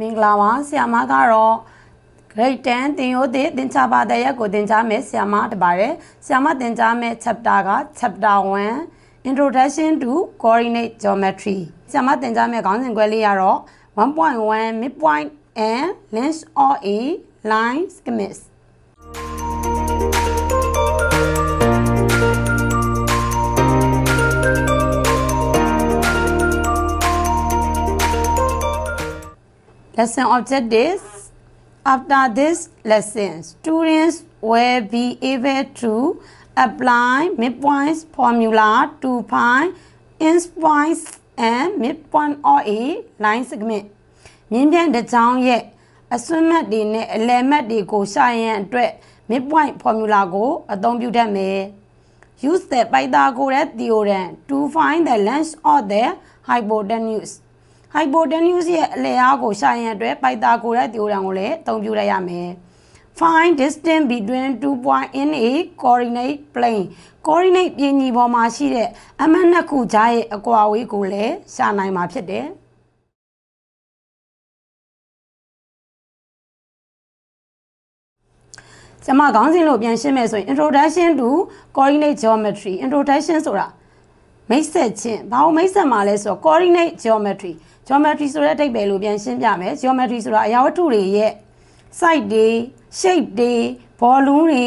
မင်္ဂလာပါဆရာမကတော့ grade 10သင်ရိုးသည့်သင်္ချာပါတရက်ကိုသင်ကြားမယ်ဆရာမတပါတယ်ဆရာမသင်ကြားမယ် chapter က chapter 1 introduction to coordinate geometry ဆရာမသင်ကြားမယ်ခေါင်းစဉ်ခွဲလေးကတော့1.1 midpoint and length of a line schematics Lesson objectives. After this lesson, students will be able to apply midpoints formula to find endpoints and midpoint of a line segment. မြင်းပြန်တစ်ချောင်းရဲ့အစွန်းမတ်တွေနဲ့အလယ်မတ်တွေကိုရှာရန်အတွက် midpoint formula ကိုအသုံးပြုတတ်မယ်။ Use the Pythagoras theorem to find the length of the hypotenuse. Hypotenuse ရဲ့အလယ်အားကိုရှာရန်အတွက် Pythagoras theorem ကိုလည်းအသုံးပြုရရမယ်။ Find distance between two points in a coordinate plane. coordinate ပြင်ညီပေါ်မှာရှိတဲ့အမှတ်နှစ်ခုကြားရဲ့အကွာအဝေးကိုလည်းရှာနိုင်မှာဖြစ်တယ်။ကျမခေါင်းစဉ်လို့ပြန်ရှင်းမယ်ဆိုရင် introduction to coordinate geometry introduction ဆိုတာမိတ်ဆက်ခြင်းဘာလို့မိတ်ဆက်မှာလဲဆိုတော့ coordinate geometry geometry ဆိုတဲ့အဓိပ္ပာယ်လို့ပြန်ရှင်းပြမယ် geometry ဆိုတာအရာဝတ္ထုတွေရဲ့ site တွေ shape တွေ volume တွေ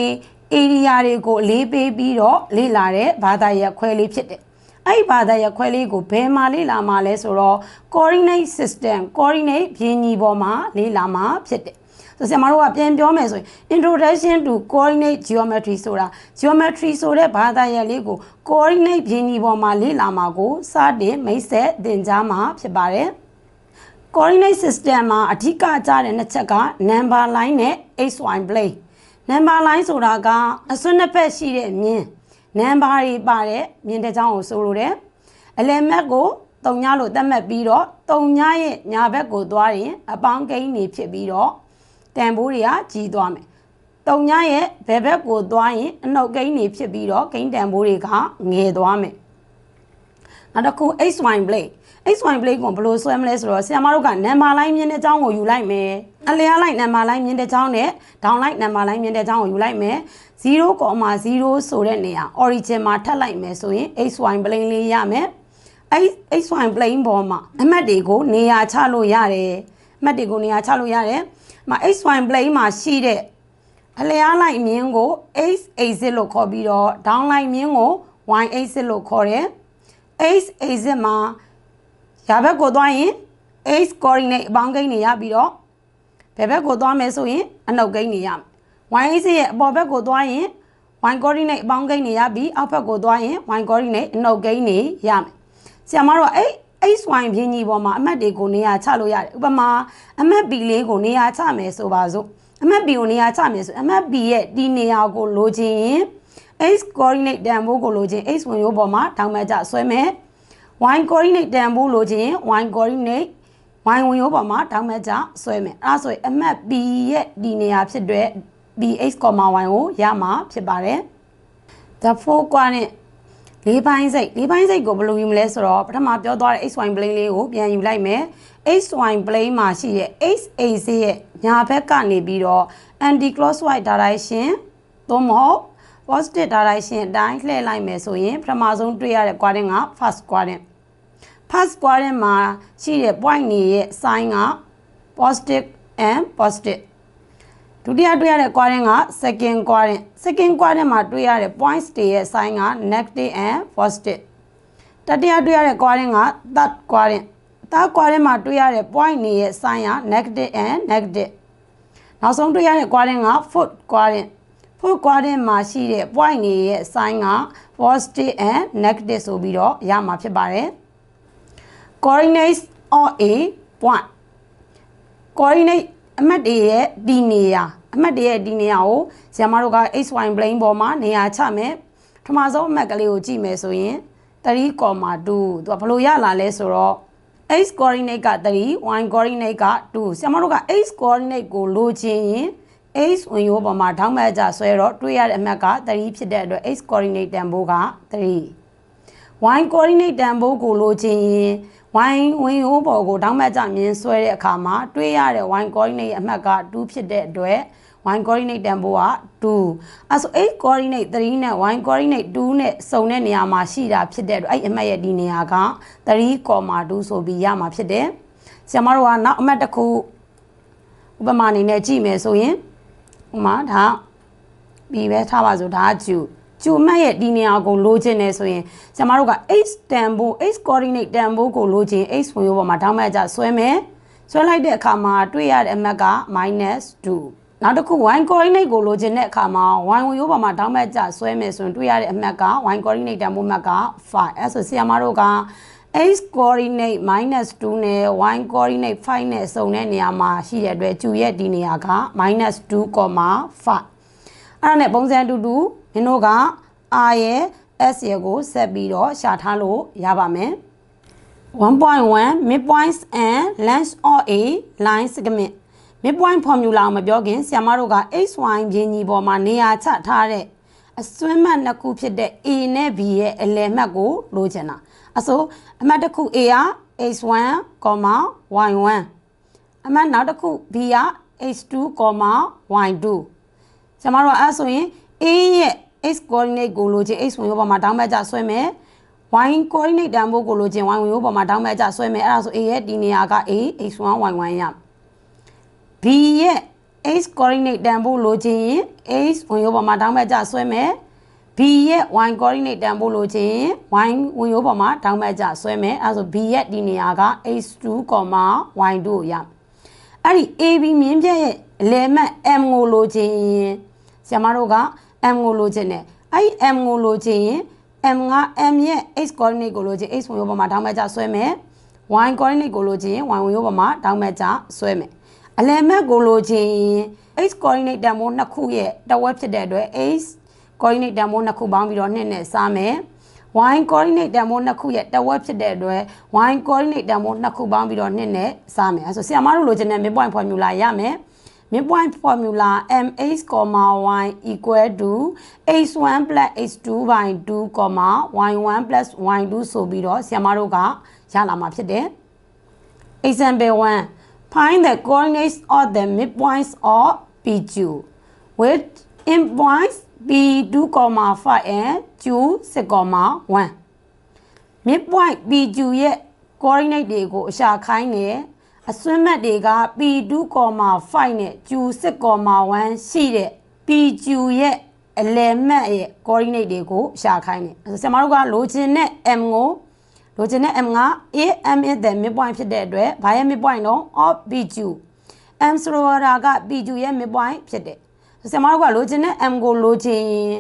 area တွေကိုအလေးပေးပြီးတော့လေ့လာတဲ့ဘာသာရပ်ခွဲလေးဖြစ်တယ်အဲ့ဒီဘာသာရပ်ခွဲလေးကိုဘယ်မှာလေ့လာမှာလဲဆိုတော့ coordinate system coordinate ပြင်ညီပေါ်မှာလေ့လာမှာဖြစ်တယ် ဆိုဆရာမတို့ကပြန်ပြောမယ်ဆိုရင် introduction to coordinate geometry ဆိုတာ geometry ဆိုတဲ့ဘာသာရပ်လေးကို coordinate ပြင်ညီပေါ်မှာလေ့လာမှာကိုစတင်မိတ်ဆက်သင်ကြားမှာဖြစ်ပါတယ် coordinate system မှာအဓိကကျတဲ့နှစ်ချက်က number line နဲ့ xy plane number line ဆိုတာကအစွန်းနှစ်ဖက်ရှိတဲ့မြင်း number တွေပါတဲ့မြင်းတစ်ချောင်းကိုဆိုလိုတယ်အလယ်မက်ကိုတုံညလို့သတ်မှတ်ပြီးတော့တုံညရဲ့ညာဘက်ကိုသွားရင်အပေါင်းကိန်းတွေဖြစ်ပြီးတော့ တန်ဖိုးတွေကကြီးသွားမယ်တုံညရဲ့ဘယ်ဘက်ကိုသွားရင်အနှုတ်ကိန်းတွေဖြစ်ပြီးတော့ကိန်းတန်ဖိုးတွေကငယ်သွားမယ်နောက်တစ်ခု xy plane xy plane ကိုဘယ်လိုဆွဲမလဲဆိုတော့ဆရာမတို့က number line မြင်းတဲ့အကြောင်းကိုယူလိုက်မယ်အလျားလိုက် number line မြင်းတဲ့အကြောင်းနဲ့ down line number line မြင်းတဲ့အကြောင်းကိုယူလိုက်မယ်0.0ဆိုတဲ့နေရာ origin မှာထပ်လိုက်မယ်ဆိုရင် xy plane လေးရမယ်အဲ့ xy plane ပေါ်မှာအမှတ်တွေကိုနေရာချလို့ရတယ်အမှတ်တွေကိုနေရာချလို့ရတယ် မှာ xy plane မှာရှိတဲ့အလျားလိုက်မြင်းကို x axis လို့ခေါ်ပြီးတော့ down line မြင်းကို y axis လို့ခေါ်တယ် x axis မှာရာဘက်ကိုသွားရင် x coordinate အပေါင်းကိန်းတွေရပြီးတော့ဘယ်ဘက်ကိုသွားမယ်ဆိုရင်အနှုတ်ကိန်းတွေရမယ် y axis ရဲ့အပေါ်ဘက်ကိုသွားရင် y coordinate အပေါင်းကိန်းတွေရပြီးအောက်ဘက်ကိုသွားရင် y coordinate အနှုတ်ကိန်းတွေရမယ်ဆရာမတို့ကအဲ့ xy ပြင်းကြီးပေါ်မှာအမှတ်တွေကိုနေရာချလို့ရတယ်ဥပမာအမှတ် b လေးကိုနေရာချမယ်ဆိုပါစို့အမှတ် b ကိုနေရာချမယ်ဆိုအမှတ် b ရဲ့ဒီနေရာကိုလိုချင်ရင် x coordinate တန်ဖိုးကိုလိုချင် x ဝင်ရိုးပေါ်မှာထောင်မှတ်ကြဆွဲမယ် y coordinate တန်ဖိုးလိုချင် y coordinate y ဝင်ရိုးပေါ်မှာထောင်မှတ်ကြဆွဲမယ်အဲဒါဆိုရင်အမှတ် b ရဲ့ဒီနေရာဖြစ်တဲ့ bx, y ကိုရမှာဖြစ်ပါတယ် the four quadrant လေးပိုင်းစိတ်လေးပိုင်းစိတ်ကိုဘယ်လိုယူမလဲဆိုတော့ပထမပြောသွားတဲ့ xy plane လေးကိုပြန်ယူလိုက်မယ် xy plane မှာရှိတဲ့ x axis ရဲ့ညာဘက်ကနေပြီးတော့ anti clockwise direction သို့မဟုတ် positive direction အတိုင်းလှည့်လိုက်မယ်ဆိုရင်ပထမဆုံးတွေ့ရတဲ့ quadrant က first quadrant first quadrant မှာရှိတဲ့ point တွေရဲ့ sign က positive and positive ဒုတိယတွေ့ရတဲ့ quadrant က second quadrant second quadrant မှာတွေ့ရတဲ့ points တွေရဲ့ sign က negative and positive တတိယတွေ့ရတဲ့ quadrant က third quadrant third quadrant မှာတွေ့ရတဲ့ point တွေရဲ့ sign က negative and negative နောက်ဆုံးတွေ့ရတဲ့ quadrant က fourth quadrant fourth quadrant မှာရှိတဲ့ point တွေရဲ့ sign က positive and negative ဆိုပြီးတော့ရမှာဖြစ်ပါတယ် coordinates of a point coordinate အမှတ်တွေရဲ့ဒီနေရာ အမှတ်တွေရဲ့ဒီနေရာကိုဆရာမတို့က xy plane ပေါ်မှာနေရာချမယ်ပထမဆုံးအမှတ်ကလေးကိုကြည့်မယ်ဆိုရင်3.2သူကဘယ်လိုရလာလဲဆိုတော့ x coordinate က3 y coordinate က2ဆရာမတို့က x coordinate ကိုလိုချင်ရင် x ဝင်ရိုးပေါ်မှာထောက်မှတ်ကြဆွဲတော့တွေ့ရတဲ့အမှတ်က3ဖြစ်တဲ့အတွက် x coordinate တန်ဖိုးက3 y coordinate တန်ဖိုးကိုလိုချင်ရင် ဝိုင်းဝင်ရိုးပေါ်ကိုတောင်းမှတ်ကြမြင်ဆွဲတဲ့အခါမှာတွေးရတဲ့ y coordinate အမှတ်က2ဖြစ်တဲ့အတွက် y coordinate တန်ဖိုးက2အဲဆို x coordinate 3နဲ့ y coordinate 2နဲ့စုံတဲ့နေရာမှာရှိတာဖြစ်တဲ့အတွက်အဲ့အမှတ်ရဲ့ဒီနေရာက3.2ဆိုပြီးရမှာဖြစ်တယ်ဆရာမတို့ကနောက်အမှတ်တစ်ခုဥပမာအနေနဲ့ကြည့်မယ်ဆိုရင်ဥပမာဒါပြီးပဲထားပါစို့ဒါကကျူ ကျူမတ်ရဲ့ဒီနေရာကိုလိုချင်တယ်ဆိုရင်ကျမတို့က x တန်ဖိုး x coordinate တန်ဖိုးကိုလိုချင် x ဝင်ရိုးပေါ်မှာထောက်မှတ်ကြဆွဲမယ်ဆွဲလိုက်တဲ့အခါမှာတွေ့ရတဲ့အမှတ်က -2 နောက်တစ်ခု y coordinate ကိုလိုချင်တဲ့အခါမှာ y ဝင်ရိုးပေါ်မှာထောက်မှတ်ကြဆွဲမယ်ဆိုရင်တွေ့ရတဲ့အမှတ်က y coordinate တန်ဖိုးမှတ်က5အဲဆိုဆရာမတို့က x coordinate -2 နဲ့ y coordinate 5နဲ့စုံတဲ့နေရာမှာရှိတဲ့အတွက်ကျူရဲ့ဒီနေရာက -2.5 အဲ့ဒါနဲ့ပုံစံတူတူ မင်းတို့က r ရဲ့ s ရဲ့ကိုဆက်ပြီးတော့ရှာထားလို့ရပါမယ်1.1 midpoints and length of a line segment midpoint formula ကိုမပြောခင်ဆရာမတို့က xy ပြင်းကြီးပေါ်မှာနေရာချထားတဲ့အစွမ်းမှတ်နှစ်ခုဖြစ်တဲ့ a နဲ့ b ရဲ့အလယ်မှတ်ကိုလိုချင်တာအဆိုအမှတ်တစ်ခု a က x1, y1 အမှတ်နောက်တစ်ခု b က h2, y2 ကျမတို့အဲ့ဆိုရင် a ရဲ့ x coordinate ကိုလိုချင် x ဝင်ရိုးပေါ်မှာတောင်းမဲ့ကြဆွဲမယ် y coordinate တန်ဖိုးကိုလိုချင် y ဝင်ရိုးပေါ်မှာတောင်းမဲ့ကြဆွဲမယ်အဲ့ဒါဆို a ရဲ့ဒီနေရာက a x1 y1 ရ b ရဲ့ x coordinate တန်ဖိုးလိုချင်ရင် x ဝင်ရိုးပေါ်မှာတောင်းမဲ့ကြဆွဲမယ် b ရဲ့ y coordinate တန်ဖိုးလိုချင်ရင် y ဝင်ရိုးပေါ်မှာတောင်းမဲ့ကြဆွဲမယ်အဲ့ဒါဆို b ရဲ့ဒီနေရာက x2, y2 ကိုရအဲ့ဒီ ab မြင်းပြရဲ့အလယ်မှတ် m ကိုလိုချင်ရင်ဆရာမတို့က m ကိုလိုချင်တယ်အဲ့ဒီ m ကိုလိုချင်ရင် m က m ရဲ့ x coordinate ကိုလိုချင် x ဝင်ရိုးပေါ်မှာတောင်းမဲ့ကြဆွဲမယ် y coordinate ကိုလိုချင်ရင် y ဝင်ရိုးပေါ်မှာတောင်းမဲ့ကြဆွဲမယ်အလယ်မှတ်ကိုလိုချင်ရင် x coordinate တန်ဖိုးနှစ်ခုရဲ့တဝက်ဖြစ်တဲ့အတွက် x coordinate တန်ဖိုးနှစ်ခုပေါင်းပြီးတော့2နဲ့စားမယ် y coordinate တန်ဖိုးနှစ်ခုရဲ့တဝက်ဖြစ်တဲ့အတွက် y coordinate တန်ဖိုးနှစ်ခုပေါင်းပြီးတော့2နဲ့စားမယ်အဲဆိုဆရာမတို့လိုချင်တဲ့ midpoint formula ရမယ် midpoint formula mh, y equal to h1 plus h2 by 2, y1 plus y2 ဆိုပြီးတော့ဆရာမတို့ကရလာမှာဖြစ်တယ် example 1 find the coordinates of the midpoints of PQ with endpoints P2, 5 and Q 6, 1 midpoint PQ ရဲ့ coordinate တွေကိုအရှာခိုင်းတယ် အစွန်းမှတ်တွေက P2, 5 နဲ့ Q 6, 1 ရှိတဲ့ PQ ရဲ့အလယ်မှတ်ရဲ့ coordinate တွေကိုရှာခိုင်းတယ်အဲဆိုဆရာမတို့ကလိုချင်တဲ့ M ကိုလိုချင်တဲ့ M က AM is the midpoint ဖြစ်တဲ့အတွက်ဘာရဲ့ midpoint တော့ of PQ M ဆိုတာက PQ ရဲ့ midpoint ဖြစ်တယ်ဆရာမတို့ကလိုချင်တဲ့ M ကိုလိုချင်ရင်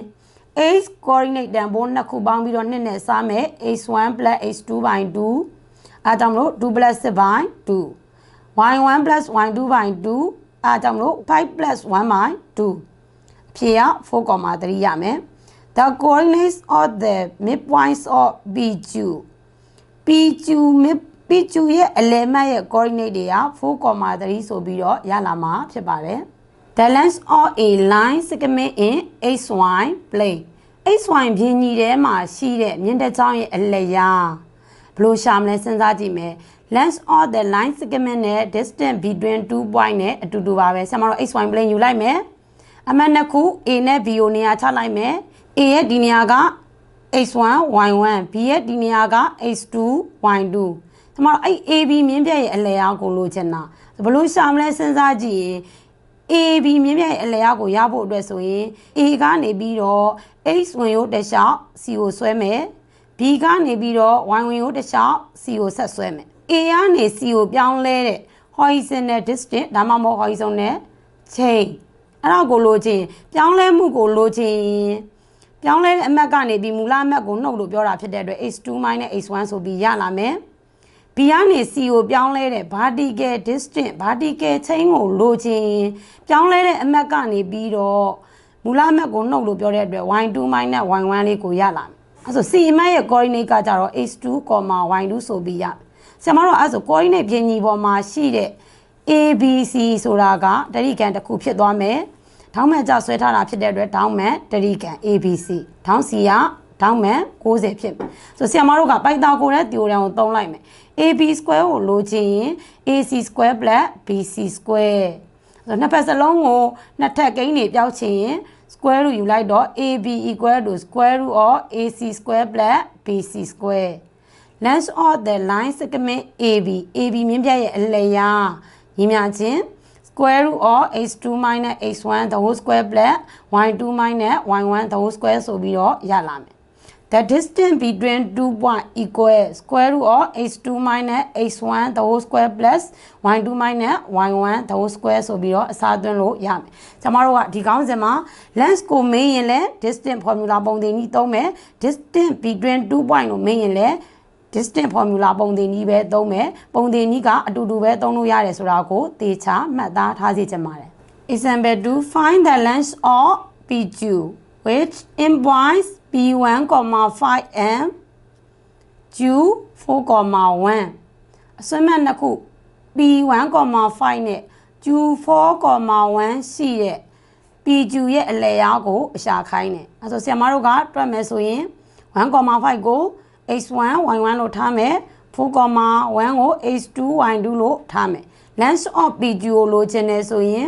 h coordinate တန်ဖိုးနှစ်ခုပေါင်းပြီးတော့နှစ်နဲ့စားမယ် h1 h2 2အဲကြောင့်မလို့2 6 by 2 y1 y2 by 2အဲကြောင့်မလို့5 1 by 2ဖြေရ4.3ရမယ် the coordinates of the midpoints of PQ PQ mid PQ ရဲ့အလယ်မှတ်ရဲ့ coordinate တွေက4.3ဆိုပြီးတော့ရလာမှာဖြစ်ပါတယ် the length of a line segment in xy plane xy ပြင်းကြီးထဲမှာရှိတဲ့မြင့်တက်ချောင်းရဲ့အလယ်ရာဘယ်လိုရှာမလဲစဉ်းစားကြည့်မယ် length of the line segment နဲ့ distance between two point နဲ့အတူတူပါပဲဆရာမတို့ xy plane ယူလိုက်မယ်အမှတ်နှစ်ခု a နဲ့ b ကိုနေရာချလိုက်မယ် a ရဲ့ဒီနေရာက x1 y1 b ရဲ့ဒီနေရာက x2 y2 ကျမတို့အဲ့ AB မြင်းပြရဲ့အလယ်အောက်ကိုလိုချင်တာဘယ်လိုရှာမလဲစဉ်းစားကြည့်ရင် AB မြင်းပြရဲ့အလယ်အောက်ကိုရဖို့အတွက်ဆိုရင် A ကနေပြီးတော့ X ဝင်ရိုးတစ်လျှောက် C ကိုဆွဲမယ် B ကနေပြီးတော့ Y ဝင်ရိုးတစ်လျှောက် C ကိုဆက်ဆွဲမယ် A ကနေ C ကိုပြောင်းလဲတဲ့ horizontal distance ဒါမှမဟုတ် horizontal chain အဲ့ဒါကိုလိုချင်ပြောင်းလဲမှုကိုလိုချင်ပြောင်းလဲတဲ့အမှတ်ကနေပြီးမူလအမှတ်ကိုနှုတ်လို့ပြောတာဖြစ်တဲ့အတွက် h2 h1 ဆိုပြီးရလာမယ် b ကနေ c ကိုပြောင်းလဲတဲ့ vertical distance vertical chain ကိုလိုချင်ပြောင်းလဲတဲ့အမှတ်ကနေပြီးတော့မူလအမှတ်ကိုနှုတ်လို့ပြောတဲ့အတွက် y2 y1 လေးကိုရလာမယ်အဲဆို c အမှတ်ရဲ့ coordinate ကကြတော့ h2, y2 ဆိုပြီးရ ဆရာမတို့အဲဆို coordinate ပြင်ညီပေါ်မှာရှိတဲ့ ABC ဆိုတာကတတိကန်တစ်ခုဖြစ်သွားမယ်။ထောင်းမှန်ကြဆွဲထားတာဖြစ်တဲ့အတွက်ထောင်းမှန်တတိကန် ABC ။ထောင်းစီကထောင်းမဲ့60ဖြစ်မယ်ဆိုဆရာမတို့ကပိုက်တာကိုတဲ့ theorem ကိုသုံးလိုက်မယ် AB square ကိုလိုချင်ရင် AC square plus BC square ဆိုနှစ်ဖက်စလုံးကိုနှစ်ထပ်ကိန်းတွေပြောက်ချင်ရင် square root ယူလိုက်တော့ AB equal to square root of AC square plus BC square length of the line segment AB AB မြင်းပြရဲ့အလျားညီမျှခြင်း square root of h2 minus h1 the whole square plus y2 minus y1 the whole square ဆိုပြီးတော့ရလာမယ် the distance between two point equal square root of h2 minus h1 the whole square plus y2 minus y1 the whole square ဆိုပြီးတော့အစားသွင်းလို့ရမယ်။ကျွန်တော်တို့ကဒီကောင်းစဉ်မှာ length ကိုမေးရင်လည်း distance formula ပုံသင်နည်းသုံးမယ်။ distance between two point ကိုမေးရင်လ ည်း distance formula ပုံသင်နည်းပဲသုံးမယ်။ပုံသင်နည်းကအတူတူပဲသုံးလို့ရတယ်ဆိုတာကိုသေချာမှတ်သားထားစေချင်ပါတယ်။ Example 2 find the length of PQ which implies P1, 5m Q 4,1အစွမ်းမဲ့နှစ်ခု P1, 5နဲ့ Q 4,1ရှိတဲ့ PQ ရဲ့အလယ်ရောကိုအရှာခိုင်းတယ်အဲဆိုဆရာမတို့ကတွက်မယ်ဆိုရင်1,5ကို h1 y1 လို့ထားမယ်4,1ကို h2 y2 လို့ထားမယ် length of PQ ကိုလိုချင်တယ်ဆိုရင်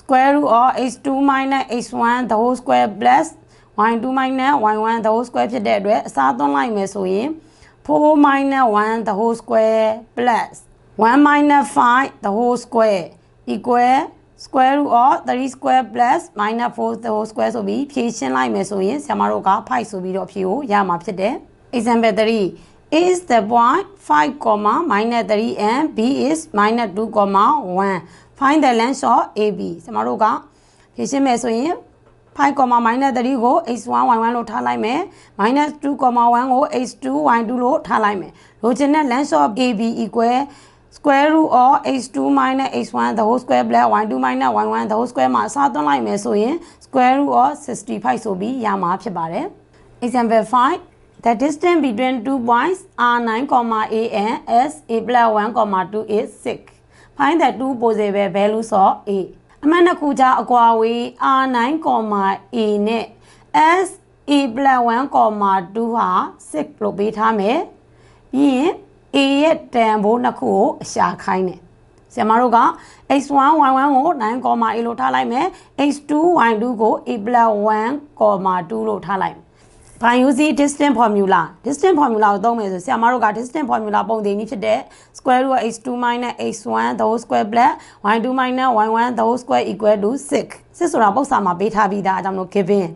square root of h2 minus h1 the whole square plus y2 minus y1 the whole square ဖြစ်တဲ့အတွက်အစားသွင်းလိုက်မယ်ဆိုရင်4 minus 1 the whole square plus 1 minus 5 the whole square equal square root of 3 square plus minus 4 the whole square ဆိုပြီးဖြည့်ရှင်းလိုက်မယ်ဆိုရင်ဆရာမတို့က5ဆိုပြီးတော့ဖြည့်ကိုရမှာဖြစ်တယ် example 3 A is the point 5 comma minus 3 and B is minus 2 comma 1 find the length of AB ဆရာမတို့ကဖြည့်ရှင်းမယ်ဆိုရင်5 minus 3ကို x1 y1 လို့ထားလိုက်မယ် minus 2 1ကို x2 y2 လို့ထားလိုက်မယ်လိုချင်တဲ့ length of AB equal square root of h2 minus h1 the whole square plus y2 minus y1 the whole square မှာအစားသွင်းလိုက်မယ်ဆိုရင် square root of 65ဆိုပြီးရမှာဖြစ်ပါတယ် example 5 The distance between two points R9, A and S A plus 1, 2 is 6. Find the two possible values of A. အမှန်တစ်ခုကြားအကွာဝေး R9, A နဲ့ S A plus 1, 2ဟာ6လို့ပေးထားမယ်။ပြီးရင် A ရဲ့တန်ဖိုးနှစ်ခုကိုအရှာခိုင်းတယ်။ဆရာမတို့က x1 y1 ကို 9, A လို့ထားလိုက်မယ်။ x2 y2 ကို A plus 1, 2လို့ထားလိုက်မယ်။ by using distance formula distance formula ကိုသုံးမယ်ဆိုဆရာမတို့က distance formula ပုံသင်နည်းဖြစ်တဲ့ square root of h2 minus h1 the whole square plus y2 minus y1 the whole square equal to 6 6ဆိုတာပု္ပ္ပစာမှာပေးထားပြီးသားအကြောင်းလို့ given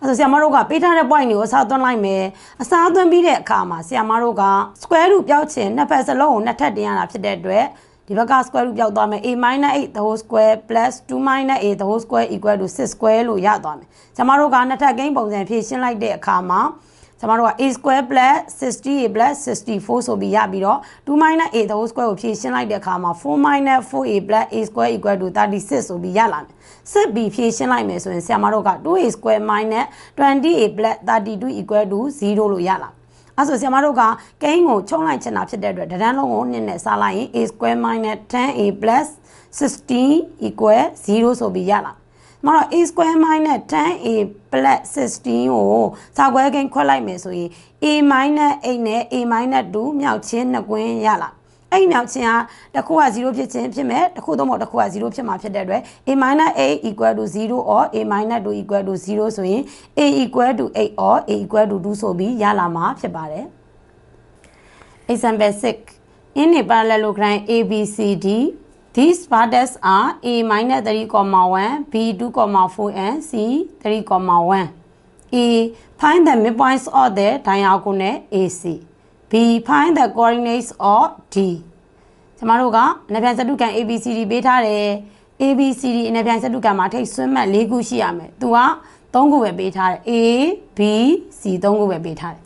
အဲ့ဆိုဆရာမတို့ကပေးထားတဲ့ point တွေကိုအစားသွင်းလိုက်မယ်အစားသွင်းပြီးတဲ့အခါမှာဆရာမတို့က square root ပြောက်ချင်နှစ်ဖက်စလုံးကိုနှစ်ထပ်တင်ရတာဖြစ်တဲ့အတွက် ဒီဘက်က square root ပြောက်သွားမယ် a 8 the whole square plus 2 a the whole square equal to 6 square လို့ရသွားမယ်။ကျွန်တော်တို့ကနှစ်ထပ်ကိန်းပုံစံဖြည့်ရှင်းလိုက်တဲ့အခါမှာကျွန်တော်တို့က a square plus 60a plus 64ဆိုပြီးရပြီးတော့2 a the whole square ကိုဖြည့်ရှင်းလိုက်တဲ့အခါမှာ4 4a plus a square equal to 36ဆိုပြီးရလာမယ်။ဆက်ပြီးဖြည့်ရှင်းလိုက်မယ်ဆိုရင်ဆရာမတို့က 2a square minus 20a plus 32 equal to 0လို့ရလာ အဲ့ဆိုဆရာမတို့ကကိန်းကိုချုံလိုက်ချင်တာဖြစ်တဲ့အတွက်ဒန်းလုံးကိုနှစ်နဲ့စားလိုက်ရင် a square minus 10a plus 16 equal 0ဆိုပြီးရလာမတော့ a square minus 10a plus 16ကိုစာခွဲကိန်းခွက်လိုက်မယ်ဆိုရင် a minus 8နဲ့ a minus 2မြောက်ချင်းနှစ်ကွင်းရလာ အဲ့မြောက်ချင်းကတစ်ခုက0ဖြစ်ချင်းဖြစ်မယ်တစ်ခုတော့မဟုတ်တစ်ခုက0ဖြစ်မှာဖြစ်တဲ့အတွက် a - 8 equal to 0 or a - 2 equal to 0ဆိုရင် a equal to 8 or a equal to 2ဆိုပြီးရလာမှာဖြစ်ပါတယ် example 6 in a parallelogram abcd these vertices are a - 3,1 b 2,4 and c 3,1 a find the midpoints of the diagonal ac B find the coordinates of D ကျမတို့ကအနပြန်စတုကံ ABCD ပေးထားတယ် ABCD အနပြန်စတုကံမှာထိတ်ဆွမ်းမှတ်၄ခုရှိရမယ်သူက၃ခုပဲပေးထားတယ် A B C ၃ခုပဲပေးထားတယ်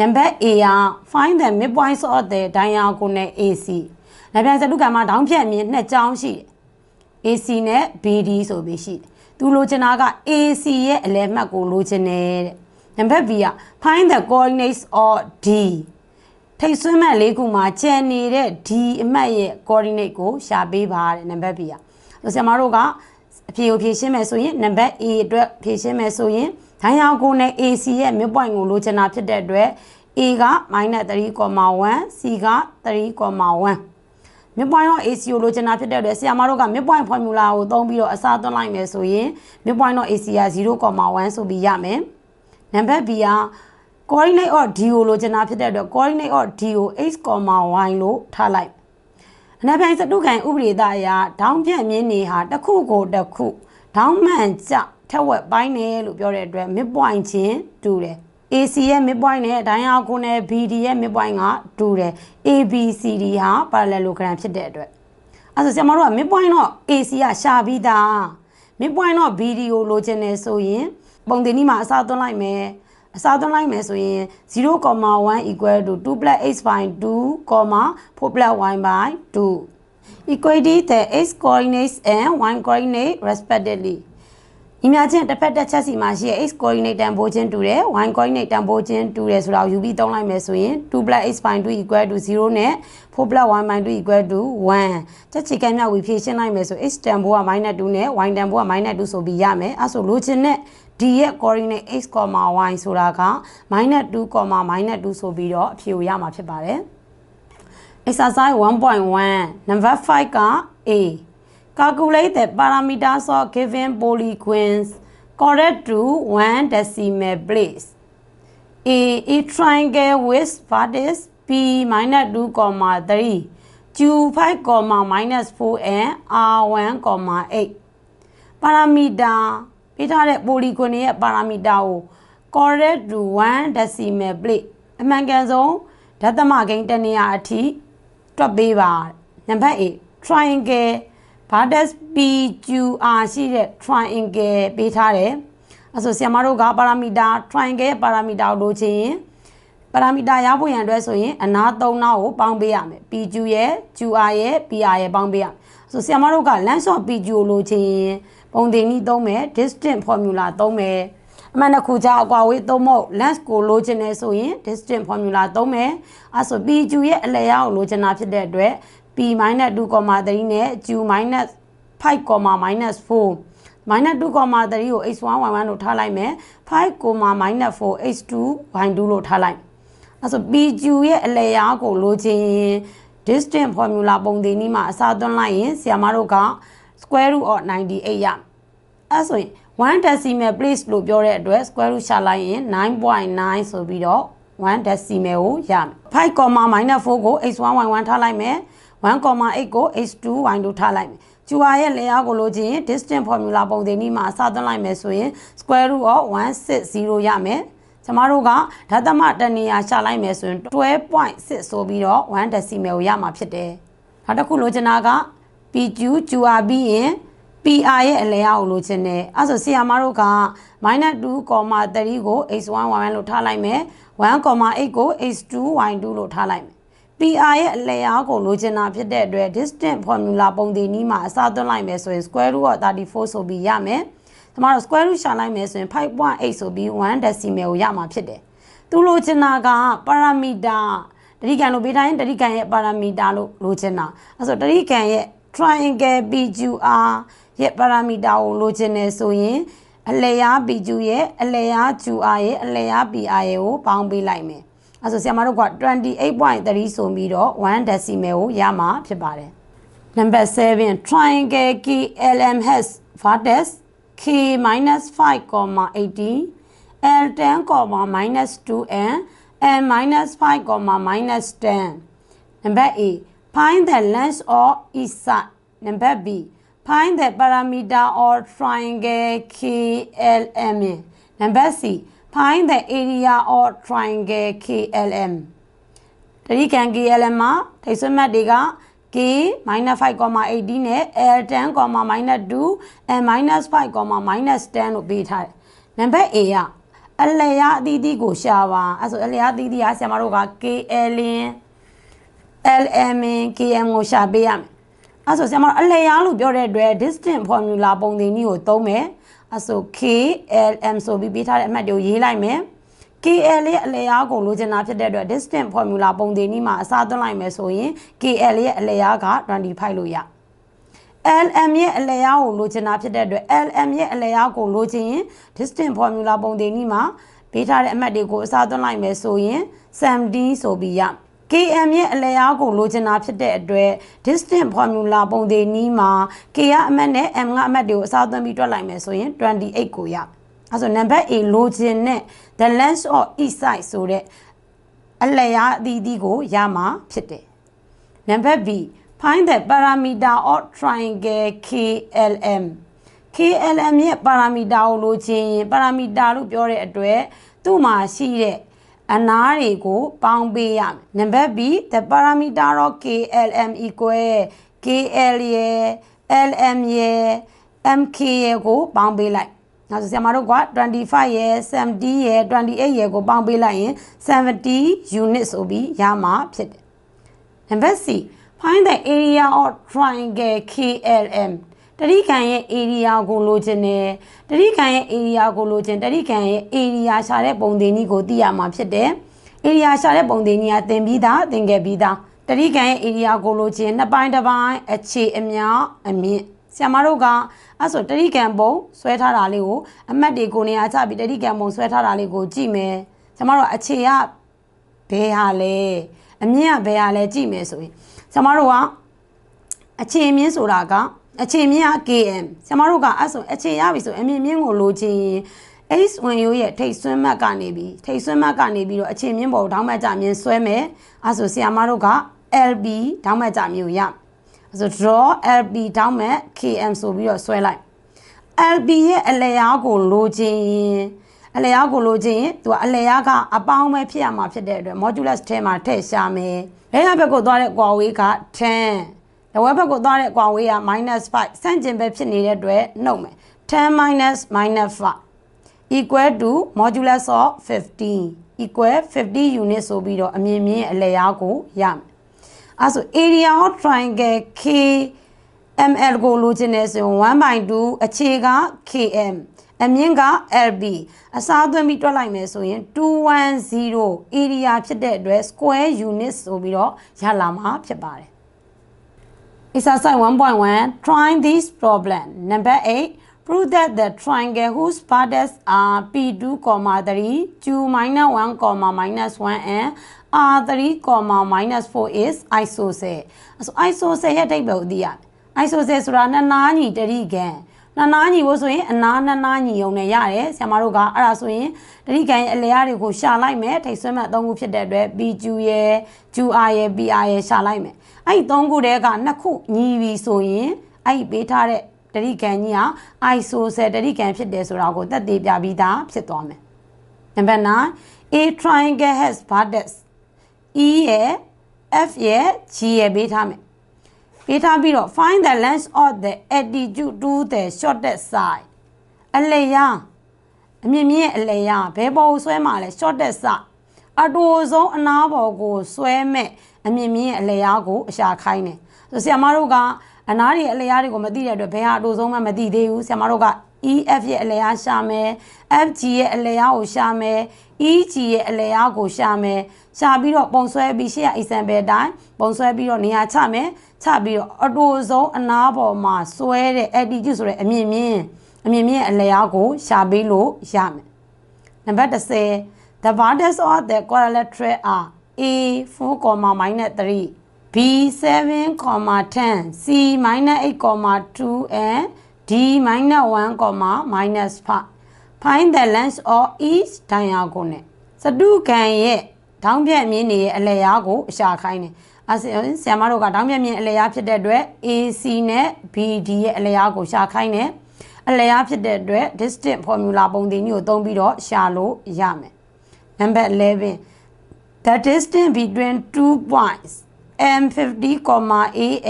number A က find the midpoints of the diagonal AC နပြန်စတုကံမှာဒေါင်းဖြတ်အမြင်နှစ်ကြောင်းရှိတယ် AC နဲ့ BD ဆိုပြီးရှိတယ်သူလိုချင်တာက AC ရဲ့အလယ်မှတ်ကိုလိုချင်တယ်တဲ့ number B က find the coordinates of D ထိတ်ဆွမ်းမှတ်လေးခုမှာကျန်နေတဲ့ဒီအမှတ်ရဲ့ coordinate ကိုရှာပေးပါတဲ့နံပါတ် B อ่ะဆိုဆရာမတို့ကအဖြေကိုဖြေရှင်းမယ်ဆိုရင်နံပါတ် A အတွက်ဖြေရှင်းမယ်ဆိုရင်ဒိုင်ယာကိုနဲ့ AC ရဲ့ midpoint ကိုလိုချင်တာဖြစ်တဲ့အတွက် A က -3.1 C က3.1 midpoint တော့ AC ကိုလိုချင်တာဖြစ်တဲ့အတွက်ဆရာမတို့က midpoint formula ကိုသုံးပြီးတော့အစားသွင်းလိုက်မယ်ဆိုရင် midpoint တော့ AC က0.1ဆိုပြီးရမယ်နံပါတ် B က coordinate of D ကိုလိုချင်တာဖြစ်တဲ့အတွက် coordinate of D ကို x, y လို့ထားလိုက်အနာပိုင်းစတုခံဥပဒေသားအရဒေါင်းပြန့်မြင်းနေဟာတစ်ခုကိုတစ်ခုဒေါင်းမှန်ကြထက်ဝက်ပိုင်းတယ်လို့ပြောတဲ့အတွက် midpoint ချင်းတူတယ် AC ရဲ့ midpoint နဲ့ဒိုင်ယာကိုနဲ့ BD ရဲ့ midpoint ကတူတယ် ABCD ဟာ parallelogram ဖြစ်တဲ့အတွက်အဲဆိုဆရာမတို့က midpoint တော့ AC ကရှာပြီးသား midpoint တော့ BD ကိုလိုချင်တယ်ဆိုရင်ပုံတင်ဒီမှာအစားသွင်းလိုက်မယ် အစားသွင်းလိုက်မယ်ဆိုရင်0.1 equal to 2 plus x by 2, 4 plus y by 2 equality the x coordinates and y coordinate respectively ညီမချင်းတစ်ဖက်တစ်ချက်စီမှာရှိတဲ့ x coordinate တန်ဖိုးချင်းတူတယ် y coordinate တန်ဖိုးချင်းတူတယ်ဆိုတော့ယူပြီးသုံးလိုက်မယ်ဆိုရင်2 x by 2 equal to 0နဲ့4 y by 2 equal to 1ချက်ချီကမ်းမြောက်ပြီးဖြည့်ရှင်းလိုက်မယ်ဆို x တန်ဖိုးက -2 နဲ့ y တန်ဖိုးက -2 ဆိုပြီးရမယ်အဲဆိုလိုချင်တဲ့ d ရဲ့ coordinate x, y ဆိုတာက -2, -2 ဆိုပြီးတော့အဖြေကိုရမှာဖြစ်ပါတယ် exercise 1.1 number 5က A calculate the parameters of given polygens correct to 1 decimal place A a triangle with vertex P minus 2, 3 Q 5, minus 4 and R 1, 8 parameter ပေးထားတဲ့ polygon ရဲ့ parameter ကို correct to 1 decimal place အမှန်ကန်ဆုံးဒသမကိန်းတစ်နေရာအထိတွက်ပေးပါနံပါတ် A triangle vertex PQR ရှိတဲ့ triangle ပေးထားတယ်အဲဆိုဆရာမတို့က parameter triangle ရဲ့ parameter ကိုလိုချင်ရင် parameter ရဖို့ရန်အတွက်ဆိုရင်အနာ၃နာကိုပေါင်းပေးရမယ် PQ ရဲ့ QR ရဲ့ PR ရဲ့ပေါင်းပေးရမယ်ဆိုဆရာမတို့က length of PQ ကိုလိုချင်ရင် ပုံသင်နည်းသုံးမယ် distance formula သုံးမယ်အမှန်တခုကြောင့်အကွာဝေးသုံးဖို့ length ကိုလိုချင်တယ်ဆိုရင် distance formula သုံးမယ်အဲဆို PQ ရဲ့အလျားကိုလိုချင်တာဖြစ်တဲ့အတွက် P -2, 3 နဲ့ Q -5, -4 minus 2, 3 ကို x1 y1 လို့ထားလိုက်မယ် 5, -4 x2 y2 လို့ထားလိုက်အဲဆို PQ ရဲ့အလျားကိုလိုချင်ရင် distance formula ပုံသင်နည်းမှာအစားသွင်းလိုက်ရင်ဆရာမတို့က square root of 98ရအဲဆိုရင်1 decimal place လို့ပြောတဲ့အတွက် square root ရှာလိုက်ရင်9.9ဆိုပြီးတော့1 decimal ကိုရမယ်5 4ကို x1 y1 ထားလိုက်မယ်1.8ကို h2 y2 ထားလိုက်မယ်ကျူအားရဲ့လေအားကိုလိုချင် distance formula ပုံသင်နည်းမှာအစသွင်းလိုက်မယ်ဆိုရင် square root of 160ရမယ်ကျမတို့ကဓာတ်သမတနေရာရှာလိုက်မယ်ဆိုရင်12.6ဆိုပြီးတော့1 decimal ကိုရမှာဖြစ်တယ်။နောက်တစ်ခုလိုချင်တာက PQ QR ပြီးရင် PR ရဲ့အလဲအားကိုလိုချင်တယ်။အဲဆိုဆီယာမတို့က -2.3 ကို x1 y1 လို့ထားလိုက်မယ်1.8ကို x2 y2 လို့ထားလိုက်မယ် PR ရဲ့အလဲအားကိုလိုချင်တာဖြစ်တဲ့အတွက် distance formula ပုံသင်နည်းမှာအစားသွင်းလိုက်မယ်ဆိုရင် square root of 34ဆိုပြီးရမယ်။ကျမတို့ square root ရှာလိုက်မယ်ဆိုရင်5.8ဆိုပြီး1 decimal ကိုရမှာဖြစ်တယ်။သူလိုချင်တာက parameter တတိကံလို့ပေးထားရင်တတိကံရဲ့ parameter လို့လိုချင်တာ။အဲဆိုတတိကံရဲ့ triangle PQR ရဲ့ parameter ကိုလိုချင်တယ်ဆိုရင်အလျား PQ ရဲ့အလျား QR ရဲ့အလျား PR ရဲ့ကိုပေါင်းပေးလိုက်မယ်။အဲဆိုဆရာမတို့က28.3ဆိုပြီးတော့1 decimal ကိုရမှာဖြစ်ပါတယ်။ Number 7 triangle KLM has vertex k minus 5,18 L10, minus 2 and N minus 5, minus 10. Number A. Find the length of each side. Number B. Find the parameter of triangle KLM. Number C. Find the area of triangle KLM. တတိကံ KLM မှာထိတ်ဆွဲမှတ်တွေက k -5,18 နဲ့ l10, -2 and -5, -10 လို့ပေးထားတယ်။နံပါတ် A ကအလျားအသီးသီးကိုရှာပါအဲဆိုအလျားအသီးသီးကဆရာမတို့က KL LM KM ကိုရှာပေးရမယ်။အဲဆိုဆရာမတို့အလျားလို့ပြောတဲ့အတွက် distance formula ပုံသင်နည်းကိုသုံးမယ်။အဲဆို KLM ဆိုပြီးပေးထားတဲ့အမှတ်တွေကိုရေးလိုက်မယ်။ KL ရဲ့အလျားကိုလိုချင်တာဖြစ်တဲ့အတွက် distance formula ပုံသင်နည်းမှာအစားသွင်းလိုက်မယ်ဆိုရင် KL ရဲ့အလျားက25လို့ရ LM ရဲ့အလယ်ရောက်ကိုလိုချင်တာဖြစ်တဲ့အတွက် LM ရဲ့အလယ်ရောက်ကိုလိုချင်ရင် distance formula ပုံသင်နည်းမှာပေးထားတဲ့အမှတ်တွေကိုအစားသွင်းလိုက်မယ်ဆိုရင်70ဆိုပြီးရ KM ရဲ့အလယ်ရောက်ကိုလိုချင်တာဖြစ်တဲ့အတွက် distance formula ပုံသင်နည်းမှာ K ကအမှတ်နဲ့ M ကအမှတ်တွေကိုအစားသွင်းပြီးတွက်လိုက်မယ်ဆိုရင်28ကိုရအဲဆို number A လိုချင်တဲ့ the length of each side ဆိုတဲ့အလယ်ရောက်အသီးသီးကိုရမှာဖြစ်တယ် Number B find the parameter of triangle KLM KLM ရဲ့ parameter ကိုလိုချင်ရင် parameter လို့ပြောတဲ့အတွက်သူ့မှာရှိတဲ့ အနားတွေကိုပေါင်းပေးရမယ်။ Number B the parameter of KLM equal KL ရဲ့ LM ရဲ့ MK ရဲ့ကိုပေါင်းပေးလိုက်။နောက်ဆိုဆရာမတို့က25ရဲ့70ရဲ့28ရဲ့ကိုပေါင်းပေးလိုက်ရင်70 unit ဆိုပြီးရမှာဖြစ်တယ်။ Number C find the area of triangle KLM တတိကံရဲ့ area ကိုလိုချင်တယ်တတိကံရဲ့ area ကိုလိုချင်တတိကံရဲ့ area ရှာတဲ့ပုံသင်နည်းကိုသိရမှာဖြစ်တယ် area ရှာတဲ့ပုံသင်နည်းကသင်ပြီးသားသင်ခဲ့ပြီးသားတတိကံရဲ့ area ကိုလိုချင်နှစ်ပိုင်းတစ်ပိုင်းအခြေအမြောက်အမြင့်ဆရာမတို့ကအဲ့ဆိုတတိကံပုံဆွဲထားတာလေးကိုအမှတ်တွေကိုနေရာချပြီးတတိကံပုံဆွဲထားတာလေးကိုကြည့်မယ်ဆရာမတို့အခြေကဘယ်ဟာလဲအမြင့်ကဘယ်ဟာလဲကြည့်မယ်ဆိုရင်ဆရာမတို့ကအခြေမြင့်ဆိုတာက အခြေမြင့်က KM ဆရာမတို့ကအဲ့ဆိုအခြေရပြီဆိုအမြင့်မြင့်ကိုလိုချင်ရင် H ဝင်ရိုးရဲ့ထိတ်ဆွမ်းမတ်ကနေပြီးထိတ်ဆွမ်းမတ်ကနေပြီးတော့အခြေမြင့်ပေါ်ထောင်းမတ်ကြမြင်ဆွဲမယ်အဲ့ဆိုဆရာမတို့က LB ထောင်းမတ်ကြမျိုးရအဲ့ဆို draw LB ထောင်းမတ် KM ဆိုပြီးတော့ဆွဲလိုက် LB ရဲ့အလျားကိုလိုချင်ရင်အလျားကိုလိုချင်ရင်သူကအလျားကအပေါင်းပဲဖြစ်ရမှာဖြစ်တဲ့အတွက် modulus ထဲမှာထည့်ရှာမယ်။လက်ရဘက်ကိုသွားတဲ့ကွာဝေးက10 တဝက်ဘက်ကိုသွားတဲ့ကွာဝေးက -5 ဆန့်ကျင်ဘက်ဖြစ်နေတဲ့အတွက်နှုတ်မယ်10 -5 equal to modulus of 15 equal 50 unit ဆိုပြီးတော့အမြင်မြင့်အလျားကိုရမယ်အဲဆို area of triangle K ml ကိုလိုချင်တယ်ဆိုရင်1/2အခြေက km အမြင့်က lb အစားသွင်းပြီးတွက်လိုက်မယ်ဆိုရင်210 area ဖြစ်တဲ့အတွက် square unit ဆိုပြီးတော့ရလာမှာဖြစ်ပါတယ် Exercise 1.1 Try this problem. Number 8. Prove that the triangle whose parts are P2, 3, Q minus 1, minus 1 and R3, minus 4 is isosceles. So isosceles ရဲ့အဓိပ္ပာယ်ကိုသိရမယ်။ isosceles ဆိုတာနှစ်နားညီတတိကံ နှစ်နားညီဖို့ဆိုရင်အနားနှစ်နားညီုံနဲ့ရတယ်။ဆရာမတို့ကအဲ့ဒါဆိုရင်တတိကံရဲ့အလယ်အတွေကိုရှာလိုက်မယ်။ထိတ်ဆွဲမဲ့အသုံးခုဖြစ်တဲ့အတွက် BQ ရယ် QR ရယ် PR ရယ်ရှာလိုက်မယ်။အဲ့ဒီ၃ခုတည်းကနှစ်ခုညီပြီဆိုရင်အဲ့ဒီပေးထားတဲ့တတိကံကြီးဟာ isosceles တတိကံဖြစ်တယ်ဆိုတာကိုသက်သေပြပြီးသားဖြစ်သွားမယ်နံပါတ်9 a triangle has vertex e ရဲ့ f ရဲ့ g ရဲ့ပေးထားမယ် ပေးထားပြီးတော့ find the length of the attitude to the shortest side အလေရအမြင့်မြင့်အလေရဘယ်ပေါ်ဆွဲမှာလဲ shortest side အတူဆုံးအနားပေါ်ကိုဆွဲမဲ့အမြင့်မြင့်အလျားကိုအရှာခိုင်းတယ်ဆိုဆရာမတို့ကအနားတွေအလျားတွေကိုမသိတဲ့အတွက်ဘယ်ဟာအတူဆုံးမှမသိသေးဘူးဆရာမတို့က EF ရဲ့အလျားရှာမယ် FG ရဲ့အလျားကိုရှာမယ် EG ရဲ့အလျားကိုရှာမယ်ရှာပြီးတော့ပုံဆွဲပြီးရှေ့က example အတိုင်းပုံဆွဲပြီးတော့နေရာချမယ်ချပြီးတော့အတူဆုံးအနားပေါ်မှာဆွဲတဲ့ attitude ဆိုတဲ့အမြင့်မြင့်အမြင့်မြင့်အလျားကိုရှာပေးလို့ရမယ်နံပါတ်10 The vertex of the quadrilateral are A 4, minus 3, B 7, 10, C minus 8, 2 and D minus 1, minus 5. Find the length of each diagonal. စတုကံရဲ့ဒေါင်းပြက်မြင်းတွေရဲ့အလျားကိုအရှာခိုင်းတယ်။အဲဆရာမတို့ကဒေါင်းပြက်မြင်းအလျားဖြစ်တဲ့အတွက် AC နဲ့ BD ရဲ့အလျားကိုရှာခိုင်းတယ်။အလျားဖြစ်တဲ့အတွက် distance formula ပုံသင်ကြီးကိုသုံးပြီးတော့ရှာလို့ရမယ်။ Number 11. The distance between two points M50,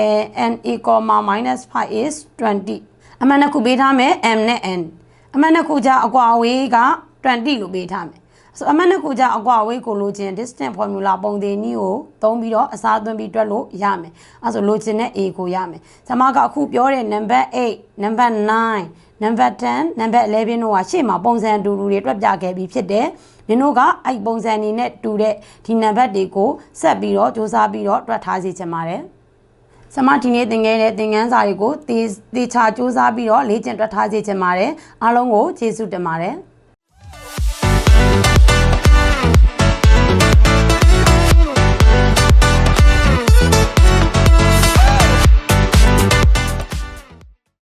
A and A, minus 5 is 20. အမှန်တစ်ခုပေးထားမယ် M နဲ့ N အမှန်တစ်ခုကြာအကွာအဝေးက20လို့ပေးထားမယ်ဆိုအမှန်တစ်ခုကြာအကွာအဝေးကိုလိုချင် distance formula ပုံသင်နည်းကိုသုံးပြီးတော့အစားသွင်းပြီးတွက်လို့ရမယ်အဲဆိုလိုချင်တဲ့ A ကိုရမယ်ဇမကအခုပြောတဲ့ number 8 number 9 number 10 number 11တို့ကရှေ့မှာပုံစံတူတူတွေတွက်ပြခဲ့ပြီးဖြစ်တယ်နင်တို့ကအဲ့ပုံစံနေနဲ့တူတဲ့ဒီနံပါတ်တွေကိုဆက်ပြီးတော့စူးစမ်းပြီးတော့တွက်ထားစီချင်ပါတယ် ဆမဒီနေ့သင်ခဲ့တဲ့သင်ခန်းစာတွေကိုသေသေချာစူးစမ်းပြီးတော့လေ့ကျင့်တွက်ထားစေချင်ပါတယ်အားလုံးကိုကျေးဇူးတင်ပါတယ်